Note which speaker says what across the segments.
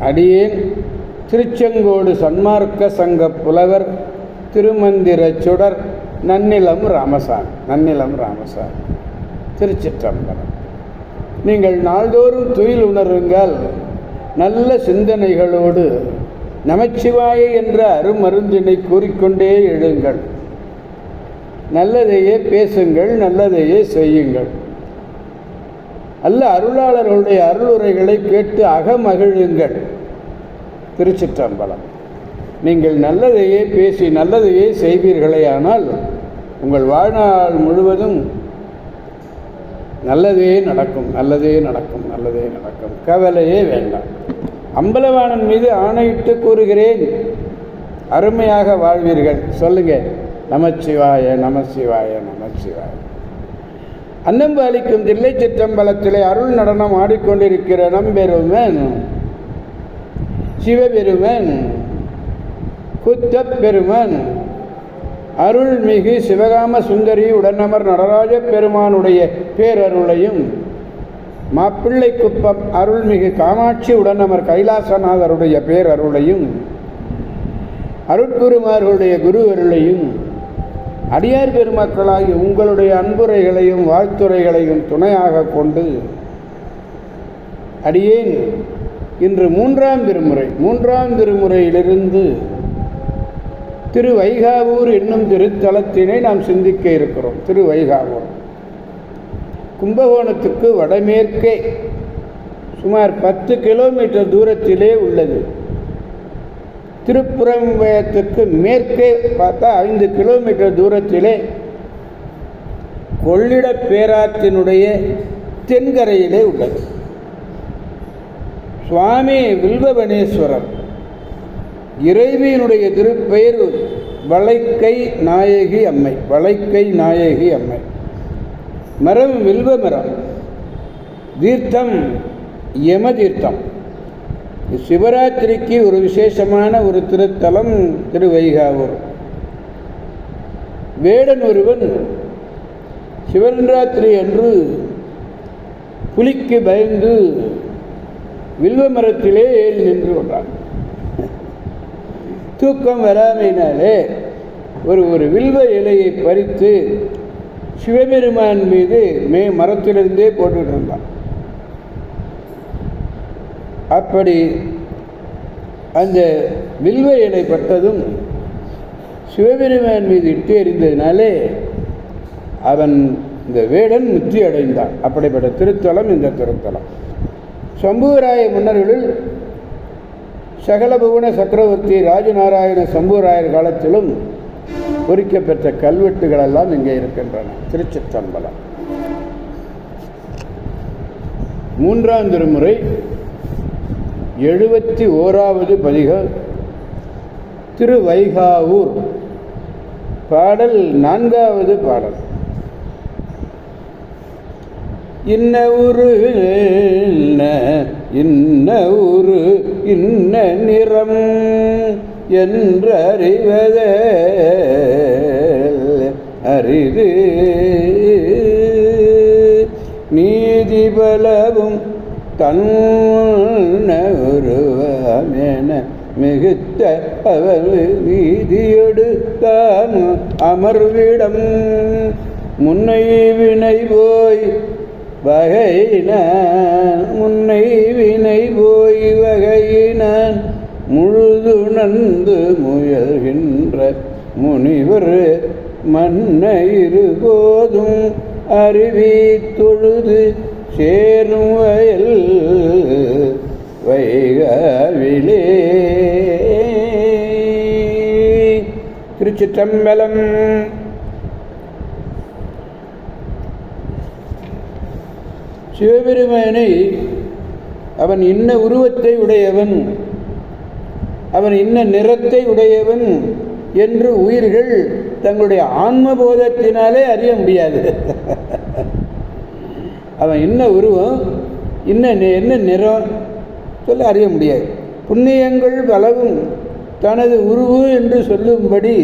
Speaker 1: அடியேன் திருச்செங்கோடு சன்மார்க்க சங்க புலவர் திருமந்திர சுடர் நன்னிலம் ராமசாமி நன்னிலம் ராமசாமி திருச்சிற்றம்பலம். நீங்கள் நாள்தோறும் துயில் உணருங்கள். நல்ல சிந்தனைகளோடு நமச்சிவாய என்ற அருமருந்தினை கூறிக்கொண்டே எழுங்கள். நல்லதையே பேசுங்கள் நல்லதையே செய்யுங்கள். அல்ல அருளாளர்களுடைய அருளுரைகளை கேட்டு அகமகிழுங்கள். திருச்சிற்றம்பலம். நீங்கள் நல்லதையே பேசி நல்லதையே செய்வீர்களே ஆனால் உங்கள் வாழ்நாள் முழுவதும் நல்லதே நடக்கும் நல்லதே நடக்கும் நல்லதே நடக்கும். கவலையே வேண்டாம். அம்பலவாணன் மீது ஆணையிட்டு கூறுகிறேன். அருமையாக வாழ்வீர்கள். சொல்லுங்கள் நமச்சிவாய நமசிவாய நமச்சிவாய அன்னம்பாலிக்கும் தில்லை சிற்றம்பலத்திலே அருள் நடனம் ஆடிக்கொண்டிருக்கிற நம்பெருமன் சிவபெருமன் குத்தப்பெருமன் அருள்மிகு சிவகாம சுந்தரி உடனமர் நடராஜ பெருமானுடைய பேரருளையும் மாப்பிள்ளை குப்பம் அருள்மிகு காமாட்சி உடனமர் கைலாசநாதருடைய பேரருளையும் அருட்குருமார்களுடைய குரு அருளையும் அடியார் பெருமக்களாகி உங்களுடைய அன்புரைகளையும் வாழ்த்துரைகளையும் துணையாக கொண்டு அடியேன் இன்று மூன்றாம் திருமுறை மூன்றாம் திருமுறையிலிருந்து திரு வைகாவூர் என்னும் திருத்தலத்தினை நாம் சிந்திக்க இருக்கிறோம். திரு வைகாவூர் கும்பகோணத்துக்கு வடமேற்கே சுமார் பத்து கிலோமீட்டர் தூரத்திலே உள்ளது. திருப்புறம்பயத்துக்கு மேற்கே பார்த்தா ஐந்து கிலோமீட்டர் தூரத்திலே கொள்ளிட பேராற்றினுடைய தென்கரையிலே உள்ளது. சுவாமி வில்வவனேஸ்வரர் இறைவியினுடைய திருப்பெயர் வளைக்கை நாயகி அம்மை வளைக்கை நாயகி அம்மை. மரம் வில்வ மரம் தீர்த்தம் யம தீர்த்தம் சிவராத்திரிக்கு ஒரு விசேஷமான ஒரு திருத்தலம் திருவைகாவூர். வேடன் ஒருவன் சிவராத்திரி அன்று புலிக்கு பயந்து வில்வ மரத்திலே ஏறி நின்று கொண்டான். தூக்கம் வராமையினாலே ஒரு ஒரு வில்வ இலையை பறித்து சிவபெருமான் மீது மே மரத்திலிருந்தே போட்டுக்கிட்டு இருந்தான். அப்படி அந்த வில்வ இலை பட்டதும் சிவபெருமான் மீது இட்டு எறிந்ததினாலே அவன் இந்த வேடன் முத்தி அடைந்தான். அப்படிப்பட்ட திருத்தலம் இந்த திருத்தலம். சம்புவராய மன்னர்களில் சகலபுவன சக்கரவர்த்தி ராஜநாராயண சம்புவராயர் காலத்திலும் பொறிக்கப்பெற்ற கல்வெட்டுகளெல்லாம் இங்கே இருக்கின்றன. திருச்சிற்றம்பலம். மூன்றாம் திருமுறை எழுபத்தி ஓராவது பதிகம் திருவைகாவூர். பாடல் நான்காவது பாடல். இன்ன ஊரு இன்ன ஊரு இன்ன நிறம் என்றறிவத அரிது. நீதி பலவும் மிகுத்த அவர் நீதியொடுத்தான் அமர்விடம். முன்னை வினை போய் வகையினான் முன்னை வினை போய் வகையினான். முழுதுணர்ந்து முயல்கின்ற முனிவர் மன்ன இருபோதும் அருவி தொழுது சேரும் வயல் வைகவிலே. திருச்சிற்றம்பலம். சிவபெருமானை அவன் இன்ன உருவத்தை உடையவன் அவன் இன்ன நிறத்தை உடையவன் என்று உயிர்கள் தங்களுடைய ஆன்மபோதத்தினாலே அறிய முடியாது. அவன் என்ன உருவம் என்ன என்ன நிறம் சொல்ல அறிய முடியாது. புண்ணியங்கள் பலவும் தனது உருவு என்று சொல்லும்படி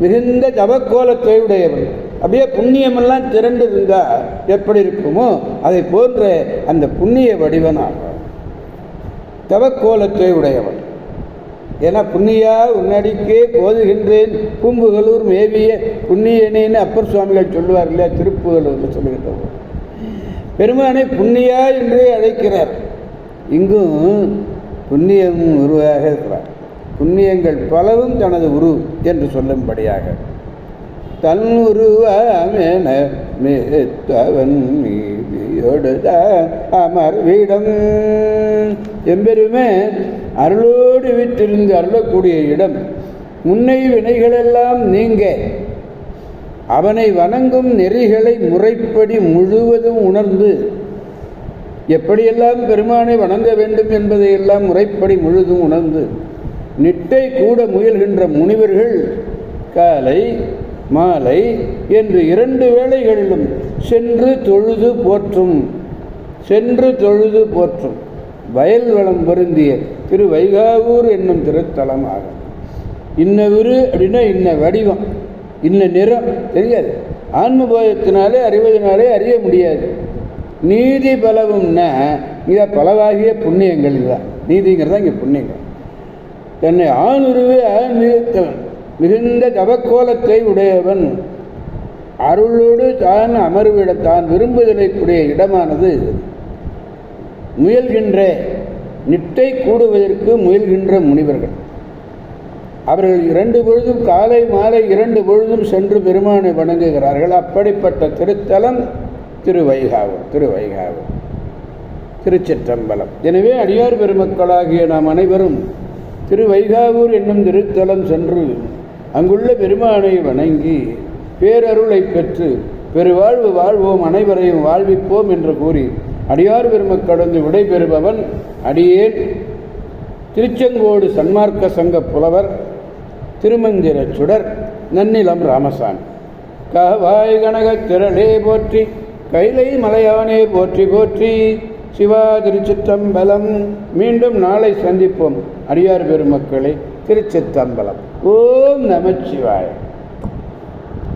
Speaker 1: மிகுந்த தவக்கோலத்தை உடையவன். அப்படியே புண்ணியமெல்லாம் திரண்டு இருந்தால் எப்படி இருக்குமோ அதை போன்ற அந்த புண்ணிய வடிவனாக தவக்கோலத்தை உடையவன். ஏன்னா புண்ணியா உன்னடிக்கே போதுகின்றேன். பூம்புகளூர் மேவிய புண்ணியனேன்னு அப்பர் சுவாமிகள் சொல்லுவார் இல்லையா திருப்புகளூர் சொல்லுகின்றவர். பெருமானை புண்ணியா என்றே அழைக்கிறார். இங்கும் புண்ணியம் உருவாக இருக்கிறார். புண்ணியங்கள் பலவும் தனது உரு என்று சொல்லும்படியாக. தன் உருவமென மேத்தவன் அமர் வீடம் எம்பெருமே அருளோடு விட்டிருந்து அருளக்கூடிய இடம். முன்னை வினைகளெல்லாம் நீங்க. அவனை வணங்கும் நெறிகளை முறைப்படி முழுவதும் உணர்ந்து எப்படியெல்லாம் பெருமானை வணங்க வேண்டும் என்பதையெல்லாம் முறைப்படி முழுதும் உணர்ந்து நிட்டை கூட முயல்கின்ற முனிவர்கள் காலை மாலை என்று இரண்டு வேளைகளிலும் சென்று தொழுது போற்றும் சென்று தொழுது போற்றும். வயல் வளம் பொருந்திய திரு வைகாவூர் என்னும் திருத்தலமாகும் இன்ன விரு அப்படின்னா இன்ன வடிவம். இன்ன நிறம் தெரியாது. ஆன்மபோதத்தினாலே அறிவதனாலே அறிய முடியாது. நீதி பலவும்னா இதை பலவாகிய புண்ணியங்கள் இதுதான். நீதிங்கிறது இங்கே புண்ணியங்கள் தன்னை ஆணுருவே மிகுத்தவன். மிகுந்த தவக்கோலத்தை உடையவன். அருளோடு தான் அமர்விட தான் விரும்புதலைக்குடைய இடமானது முயல்கின்ற. நிட்டை கூடுவதற்கு முயல்கின்ற முனிவர்கள். அவர்கள் இரண்டு பொழுதும் காலை மாலை இரண்டு பொழுதும் சென்று பெருமானை வணங்குகிறார்கள். அப்படிப்பட்ட திருத்தலம் திருவைகாவூர் திருவைகாவூர் திருச்சிற்றம்பலம். எனவே அடியார் பெருமக்களாகிய நாம் அனைவரும் திருவைகாவூர் என்னும் திருத்தலம் சென்று அங்குள்ள பெருமானை வணங்கி பேரருளை பெற்று பெருவாழ்வு வாழ்வோம் அனைவரையும் வாழ்விப்போம் என்று கூறி அடியார் பெருமக்கடந்து விடைபெறுபவன் அடியேன் திருச்செங்கோடு சன்மார்க்க சங்க புலவர் திருமந்திர சுடர் நன்னிலம் ராமசாமி. கவாய் கனகத் திரளே போற்றி கைலை மலையானே போற்றி போற்றி சிவா திருச்சித்தம்பலம் மீண்டும் நாளை சந்திப்போம். அடியார் பெருமக்களே திருச்சித்தம்பலம் ஓம் நமச்சிவாய